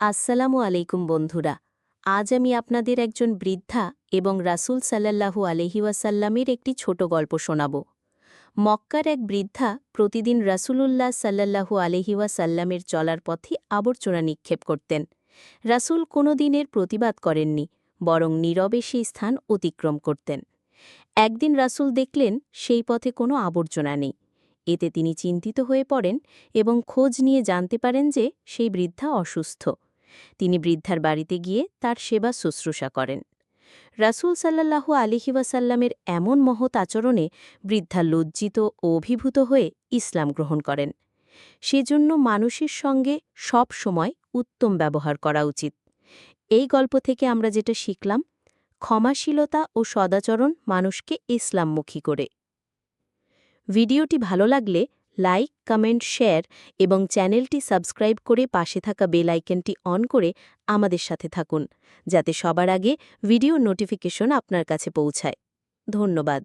আসসালামু আলাইকুম বন্ধুরা। আজ আমি আপনাদের একজন বৃদ্ধা এবং রাসূল সাল্লাল্লাহু আলহি ওয়াসাল্লামের একটি ছোট গল্প শোনাব। মক্কার এক বৃদ্ধা প্রতিদিন রাসূলুল্লাহ সাল্লাল্লাহু আলহি ওয়াসাল্লামের চলার পথে আবর্জনা নিক্ষেপ করতেন। রাসূল কোনো দিনের প্রতিবাদ করেননি, বরং নীরবে সেই স্থান অতিক্রম করতেন। একদিন রাসূল দেখলেন, সেই পথে কোনো আবর্জনা নেই। এতে তিনি চিন্তিত হয়ে পড়েন এবং খোঁজ নিয়ে জানতে পারেন যে সেই বৃদ্ধা অসুস্থ। তিনি বৃদ্ধার বাড়িতে গিয়ে তার সেবা শুশ্রূষা করেন। রাসূল সাল্লাল্লাহু আলিহি ওয়াসাল্লামের এমন মহৎ আচরণে বৃদ্ধা লজ্জিত ও অভিভূত হয়ে ইসলাম গ্রহণ করেন। সেজন্য মানুষের সঙ্গে সব সময় উত্তম ব্যবহার করা উচিত। এই গল্প থেকে আমরা যেটা শিখলাম, ক্ষমাশীলতা ও সদাচরণ মানুষকে ইসলামমুখী করে। ভিডিওটি ভালো লাগলে লাইক, কমেন্ট, শেয়ার এবং চ্যানেলটি সাবস্ক্রাইব করে পাশে থাকা বেল আইকনটি অন করে আমাদের সাথে থাকুন, যাতে সবার আগে ভিডিও নোটিফিকেশন আপনার কাছে পৌঁছায়। ধন্যবাদ।